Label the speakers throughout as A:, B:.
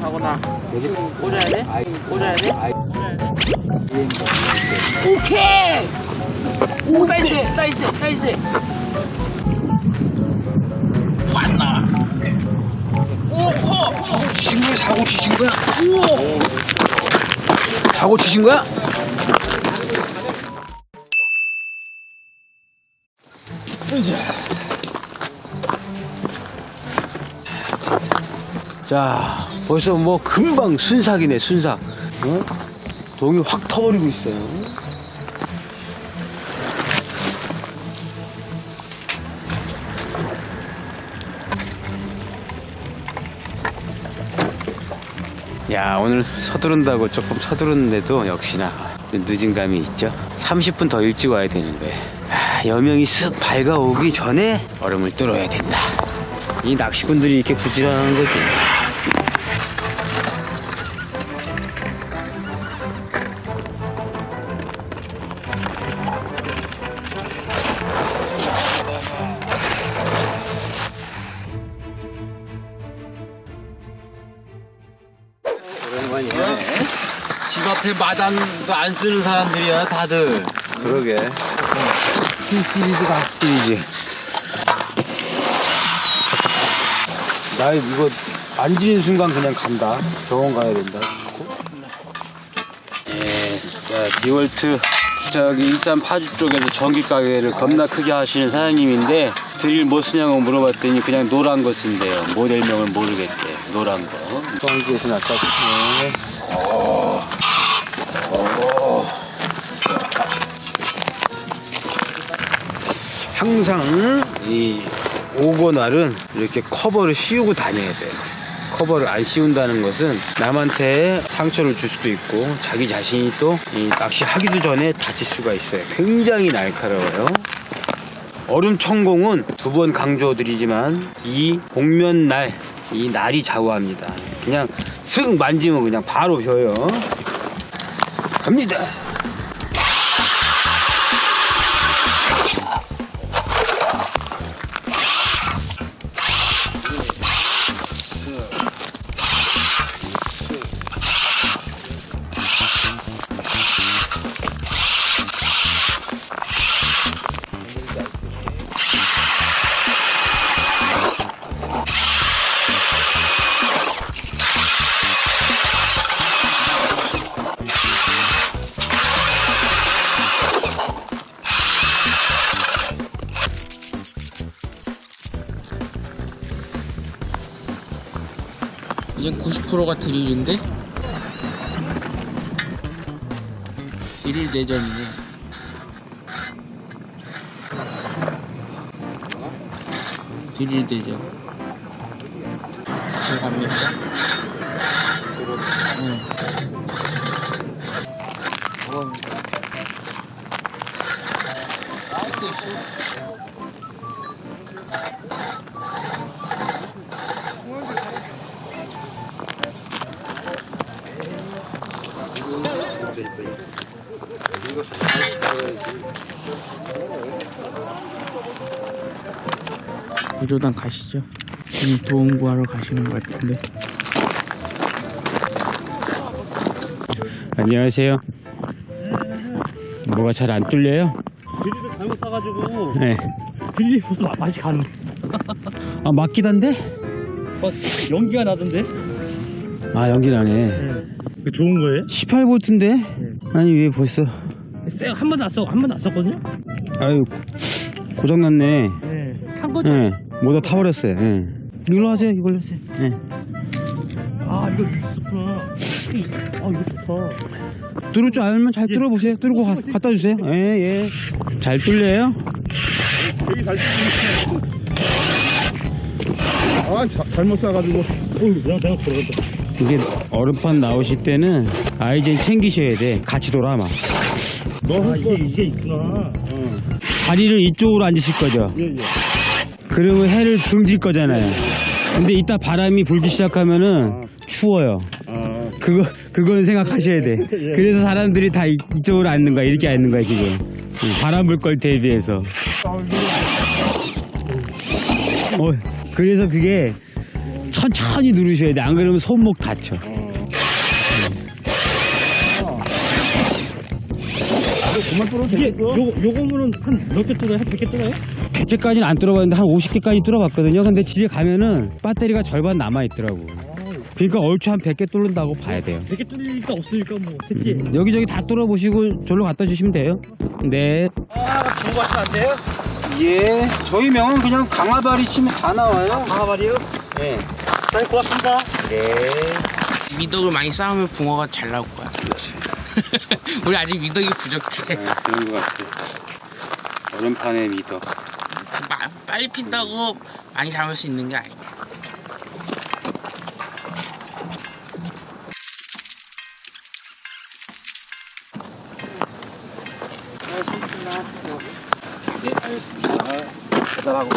A: 하거나
B: 여기
A: 꽂아야 돼? 꽂아야 돼? 오케이! 오, 사이즈, 사이즈, 사이즈. 왔나? 오, 커!
B: 치신 거야? 사고 치신 거야? 사고 치신 거야? 자, 벌써 뭐 금방 순삭이네, 순삭. 어? 동이 확 터버리고 있어요. 야, 오늘 서두른다고 조금 서두르는데도 역시나 좀 늦은 감이 있죠. 30분 더 일찍 와야 되는데. 아, 여명이 쓱 밝아오기 전에 얼음을 뚫어야 된다. 이 낚시꾼들이 이렇게 부지런한 거지.
C: 집 앞에 마당도 안 쓰는 사람들이야 다들
B: 그러게. 삐리도 삐리지. 나 이거 앉는 순간 그냥 간다. 병원 가야 된다. 예, 자, 디월트 저기 일산 파주 쪽에서 전기 가게를 겁나 크게 하시는 사장님인데 드릴 뭐 쓰냐고 물어봤더니 그냥 노란 거 쓴대요. 모델명을 모르겠대. 노란 거. 전기에서 놨다. 네. 항상 이 오고 날은 이렇게 커버를 씌우고 다녀야 돼요. 커버를 안 씌운다는 것은 남한테 상처를 줄 수도 있고 자기 자신이 또이 낚시하기도 전에 다칠 수가 있어요. 굉장히 날카로워요. 얼음 천공은 두 번 강조드리지만 이 복면 날, 이 날이 좌우합니다. 그냥 슥 만지면 그냥 바로 혀요. 갑니다.
A: 90%가 드릴인데? 드릴 대전이네. 드릴 대전. 들어갑니까? 응. 어. 구조단 가시죠. 지금 도움 구하러 가시는 것 같은데.
B: 안녕하세요. 뭐가 잘 안 뚫려요?
D: 드릴을 잘못 싸가지고
B: 네.
D: 드릴이 벌써 맛이 가는
B: 아, 맞기던데?
D: 막 연기가 나던데
B: 아, 연기 나네.
D: 그 좋은 거예요?
B: 18볼트인데? 아니, 왜 벌써.
D: 쎄한 번도 안 써, 한 번도 안 썼거든요?
B: 아유, 고장났네.
D: 네 탄 거죠?
B: 예. 모두 타버렸어요. 예. 이걸로 하세요, 이걸로 하세요. 예.
D: 아 이거 있었구나 아 이거 좋다
B: 뚫을 줄 알면 잘 뚫어보세요. 뚫고 가, 갖다 주세요. 예, 예. 잘 뚫려요?
E: 아 자- 잘못 싸가지고
D: 어휴 내가 내가 걸어간다
B: 이게 얼음판 나오실 때는 아이젠 챙기셔야 돼. 같이 돌아, 막.
D: 아 이게 이게 있구나
B: 다리를 이쪽으로 앉으실 거죠?
D: 예 예
B: 그러면 해를 등질 거잖아요. 근데 이따 바람이 불기 시작하면은 추워요.
D: 아
B: 그거 그거는 생각하셔야 돼. 그래서 사람들이 다 이- 이쪽으로 앉는 거야. 이렇게 앉는 거야 지금. 응, 바람 불 걸 대비해서. 어, 그래서 그게 천천히 누르셔야 돼. 안 그러면 손목 다쳐.
D: 그만 뚫어 이게 요, 요거면은 한 몇 개 뚫어요? 한 100개 뚫어요?
B: 100개까지는 안 뚫어봤는데 한 50개까지 뚫어봤거든요. 근데 집에 가면은 배터리가 절반 남아있더라고. 그러니까 얼추 한 100개 뚫는다고 봐야 돼요.
D: 100개 뚫리니까 없으니까 뭐 됐지?
B: 여기저기 다 뚫어보시고 절로 갖다 주시면 돼요. 네.
C: 아, 중고 하시면 안 돼요?
B: 예. 저희 명은 그냥 강화발이 치면 다 나와요.
C: 강화발이요?
B: 네.
C: 사장님 고맙습니다.
A: 미덕을 많이 쌓으면 붕어가 잘 나올 거야. 우리 아직 미덕이 부족해.
B: 네, 그런 것 같아요. 얼음판에 미덕.
A: 마- 빨리 핀다고 많이 잡을 수 있는 게 아니야.
B: 네, 알겠습니다. 배달하고,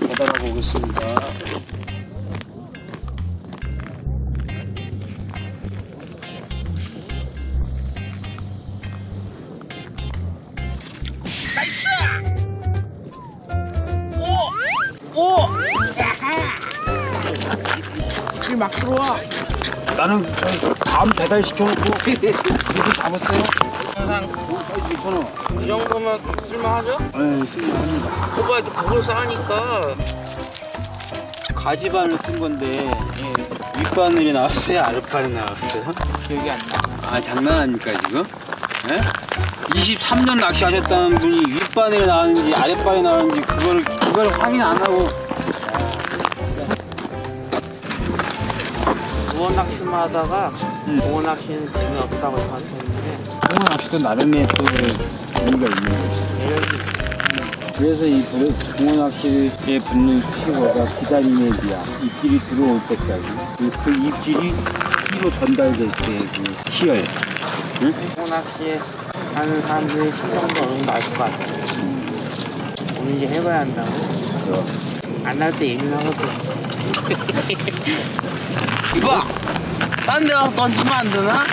B: 배달하고 오겠습니다.
A: 막 들어와.
B: 나는 저 다음 배달 시켜놓고 이렇게 잡았어요.
A: 항상. 이 정도면 쓸만하죠?
B: 네, 쓸만합니다.
A: 그거 이제 그걸 쌓으니까
B: 가지바늘 쓴 건데 예, 윗바늘이 나왔어요? 아랫바늘이 나왔어요?
A: 기억이 안 나.
B: 아 장난 아닙니까 지금? 예? 23년 낚시하셨다는 분이 윗바늘이 나왔는지 아랫바늘이 나왔는지 그거를 그거를 확인 안 하고
A: 무원 낚시만 하다가
B: 음.
A: 무원 낚시는 재미없다고 생각했는데
B: 홍어 낚시도 나름의 또 의미가 있는 거죠. 그래서 이 붕어 낚시에 붙는 피고가 기다림에 비하 입질이 들어올 때까지 그, 그 입질이 피로 전달될 때그 희열 응?
A: 무원 낚시에 하는 사람들의 심정도 어느 정도 알것 같아요. 오늘 이제 해봐야 한다고. 안날때 예민하거든. 이거! 딴데 가서 던지면 안 되나?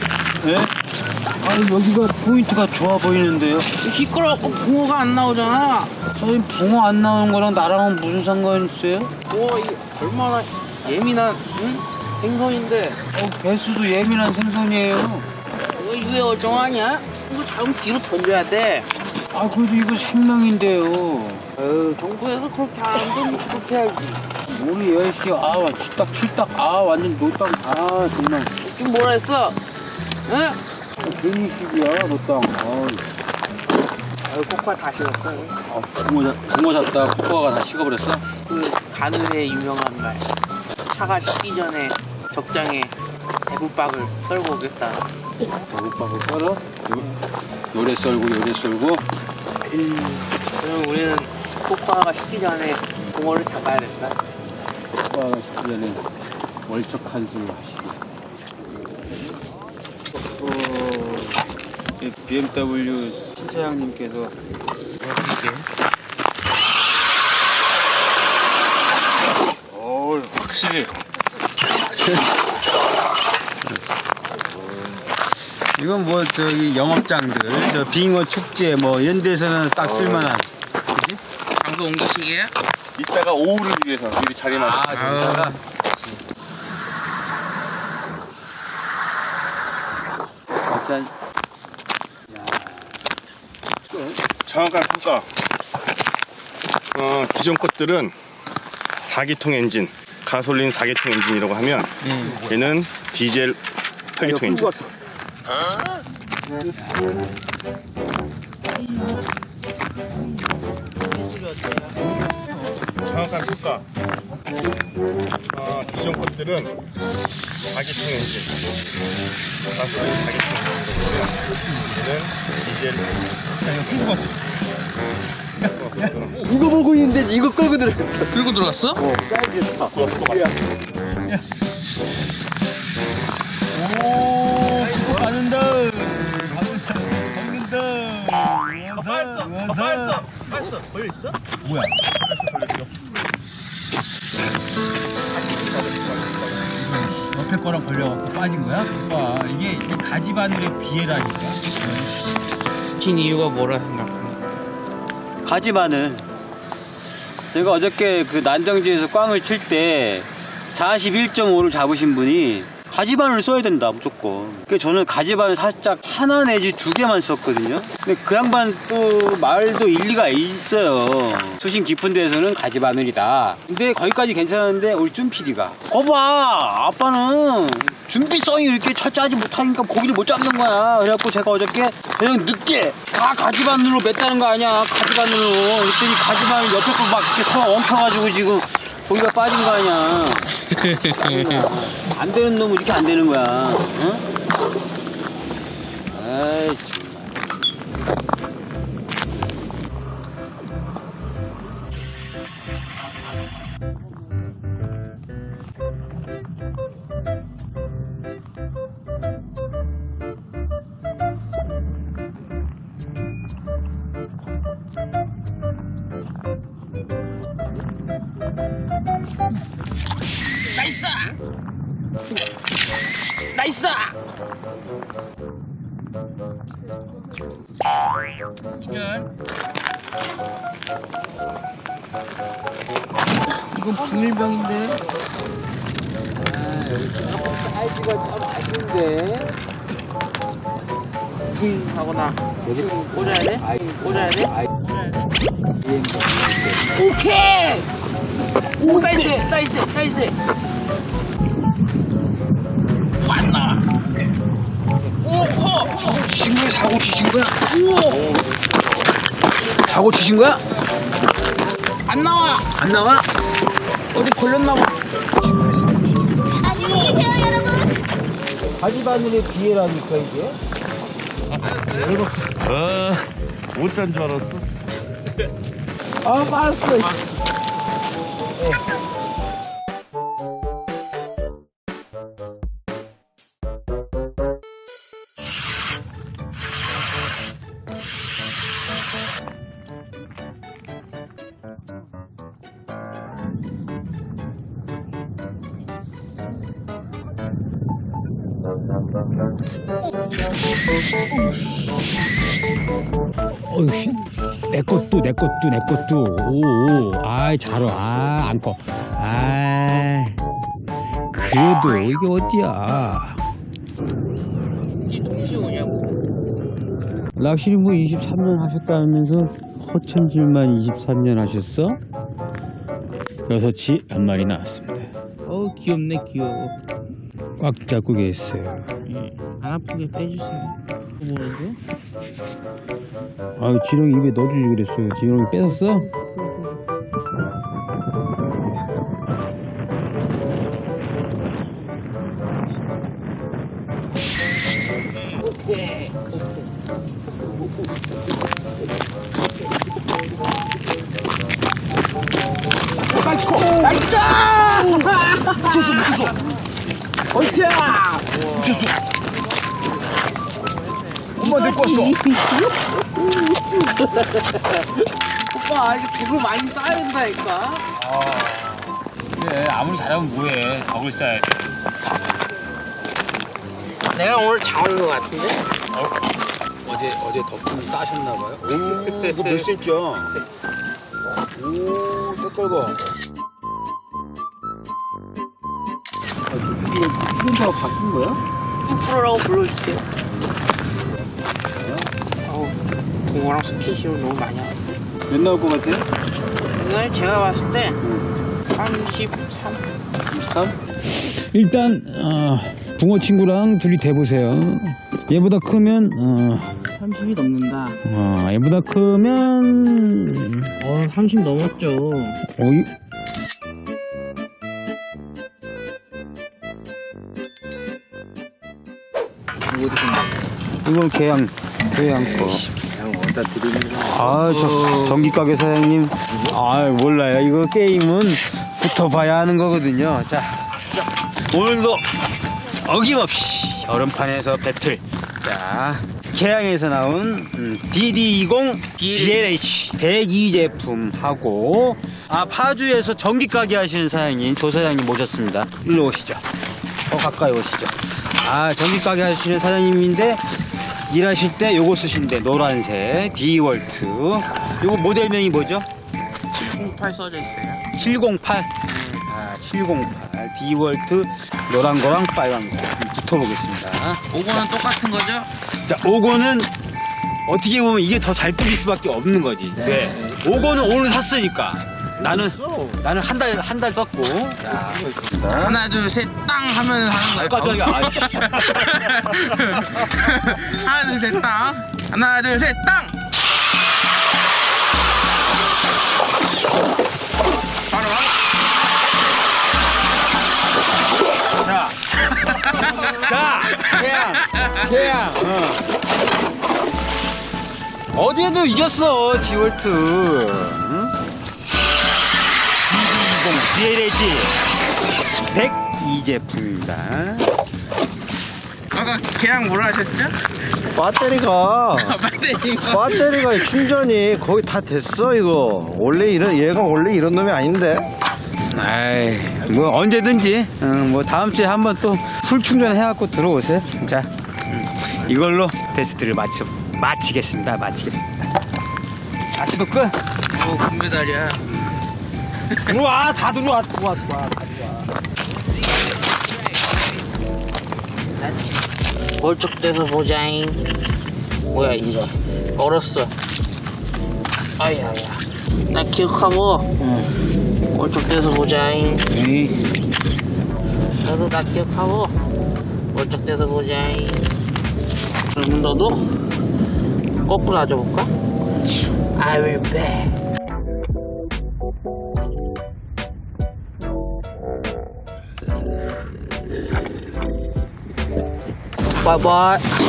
B: 네? 아 여기가 포인트가 좋아 보이는데요
A: 시끄럽고 붕어가 안 나오잖아.
B: 저희 붕어 안 나오는 거랑 나랑은 무슨 상관 있어요?
A: 붕어 이 얼마나 예민한 응? 생선인데
B: 어, 배수도 예민한 생선이에요
A: 어, 이거 왜 어정하냐? 이거 잘못 뒤로 던져야 돼.
B: 아 그래도 이거 생명인데요
A: 어, 정부에서 그렇게 안 되면 그렇게 해야지.
B: 우리 여씨 아 칠딱 칠딱 아 완전 노땅 아 정말
A: 지금 뭐라 했어? 응?
B: 괜히 시기야 노땅 아,
A: 어, 코코아 다 식었어.
B: 아 붕어, 잡- 붕어 잡다 코코아가 다 식어버렸어?
A: 그 가늘의 유명한 말. 차가 식기 전에 적장에 대구박을 썰고 오겠다.
B: 버글버글 썰어 요, 요래 썰고 요래 썰고
A: 그럼 우리는 코코아가 식기 전에 붕어를 잡아야 된다.
B: 코코아가 식기 전에 월척한 술을 하시고 또이 BMW 신사장님께서 어 확실히 이건 뭐 저기 영업장들 저 빙어 축제 뭐 이런 데서는 딱 쓸만한.
A: 방송 옮기시게요?
E: 이따가 오후를 위해서 미리 자리 마서
B: 아 진짜 비싼
E: 장학관 평가. 어, 기존 것들은 4기통 엔진 가솔린 4기통 엔진이라고 하면 얘는 디젤 8기통 엔진 장학관 평가 어, 기존 것들은 4기통 엔진 가솔린 4기통 엔진이고요 얘는 디젤 8기통
C: 이거 보고 있는데 이거 끌고 들어갔어.
A: 끌고 들어갔어?
B: 옆에 거랑 걸려갖고 빠진 거야? 봐 이게 이 가지 바늘의 비애라니까
A: 친 이유가 뭐라 생각합니까?
B: 가지 바늘 내가 어저께 그 난정지에서 꽝을 칠 때 41.5를 잡으신 분이 가지반을 써야 된다 무조건. 그래서 저는 가지반을 살짝 하나 내지 두 개만 썼거든요. 근데 그 양반 또 말도 일리가 있어요. 수심 깊은 데에서는 가지바늘이다. 근데 거기까지 괜찮았는데 우리 준 PD가 거봐 아빠는 준비성이 이렇게 철저하지 못하니까 고기를 못 잡는 거야. 그래갖고 제가 어저께 그냥 늦게 다 가지바늘로 맸다는 거 아니야 가지바늘로. 그랬더니 가지바늘 옆에 거막 이렇게 서 엉켜가지고 지금 고기가 빠진 거 아니야 안 되는 놈은 이렇게 안 되는 거야. 응? 아이, 이건 비밀병인데. 아, 여기 사이즈가 좀 아쉬운데.
A: 쿵 하거나
B: 여기
A: 꽂아야 돼?
B: 아이,
A: 꽂아야 돼?
B: 아이,
A: 오케이! 오, 사이즈, 사이즈, 사이즈.
B: 치신 거야? 사고 치신 거야? 사고 치신 거야?
A: 안 나와!
B: 안 나와?
A: 어디 걸렸나 봐.
F: 안녕히 계세요, 여러분.
B: 가지바늘의 비애라니까 이게.
E: 아, 못잔 줄 알았어.
B: 아 빠졌어.
D: 어이씨, 내 것도, 내 것도, 내 것도. 오, 오. 아이, 잘 와. 아, 안 커. 아 그래도 이게 어디야. 낚시는 뭐 23년 하셨다면서 허천질만 23년 하셨어? 여섯치 한 마리 나왔습니다. 어 귀엽네 귀여워. 꽉 잡고 계세요.
A: 안 아프게 빼주세요. 뭐는데?
D: 아 지렁이 입에 넣어주지 그랬어요. 지렁이 뺏었어?
B: 엄마 내 껐어.
A: 오빠, 이게 독을 많이 쌓아야 된다니까.
B: 그래 아무리 잘하면 뭐해 덕을 쌓아야 돼.
A: 내가 오늘 잡은 것 같은데?
B: 어제 어제 덕분에 싸셨나 봐요. 오 이거 몇 센치야? 오 색깔 봐. 이거 프린터가 바뀐 거야?
A: 프로라고 불러주세요. 어우, 공어랑 스킨십을 너무 많이 하고.
B: 몇 나올 것 같아?
A: 옛날에 제가 봤을 때, 33.
B: 33?
D: 일단 어, 붕어 친구랑 둘이 대보세요. 얘보다 크면 어,
A: 30이 넘는다.
D: 어, 얘보다 크면
A: 어, 30 넘었죠.
D: 어 이
B: 이건 개양 개양 거. 아, 저 전기 가게 사장님. 아, 몰라요. 이거 게임은 붙어봐야 하는 거거든요. 자, 오늘도 어김없이 여름판에서 배틀. 자, 개양에서 나온 음, DD20 DLH 102 제품하고 아 파주에서 전기 가게 하시는 사장님 조 사장님 모셨습니다. 일로 오시죠. 더 가까이 오시죠. 아 전기 가게 하시는 사장님인데 일하실 때 요거 쓰신대 노란색 디월트 요거 모델명이 뭐죠?
A: 08 써져 있어요.
B: 708 아, 708 디월트 노란 거랑 빨간 거 붙어보겠습니다.
A: 오거는 똑같은 거죠?
B: 자, 오고는 어떻게 보면 이게 더잘 뿌릴 수밖에 없는 거지. 네. 오고는 오늘 샀으니까. 나는 나는 한 달 한 달 썼고. 자,
A: 하나 둘 셋 땅 하면 하는 거예요.
B: 깜짝이야. 아이씨.
A: 하나 둘 셋 땅. 하나 둘 셋 땅. 바로
B: 자, 자, 태양, 태양. 어. 어디에도 이겼어, 디월트. 응? 220 DLH 102 제품입니다.
A: 아까 계약 뭐라 하셨죠?
E: 배터리가
A: 배터리가
E: 배터리가 충전이 거의 다 됐어 이거 원래 이런 얘가 원래 이런 놈이 아닌데
B: 아이, 뭐 언제든지, 응, 뭐 다음 주에 한번 또 풀 충전해갖고 들어오세요. 자, 음, 이걸로 테스트를 마쳐, 마치겠습니다. 마치겠습니다. 아치도 끝.
A: 오 금메달이야.
B: 들어와, 다 들어와, 들어와, 들어와.
A: 멀쩍대서 보자잉. 뭐야 이거? 얼었어. 아야야. 나 기억하고. 응. 멀쩍대서 보자잉. 너도 나 기억하고. 멀쩍대서 보자잉. 그러면 너도 거꾸로 앉아볼까? I will back. Bye bye.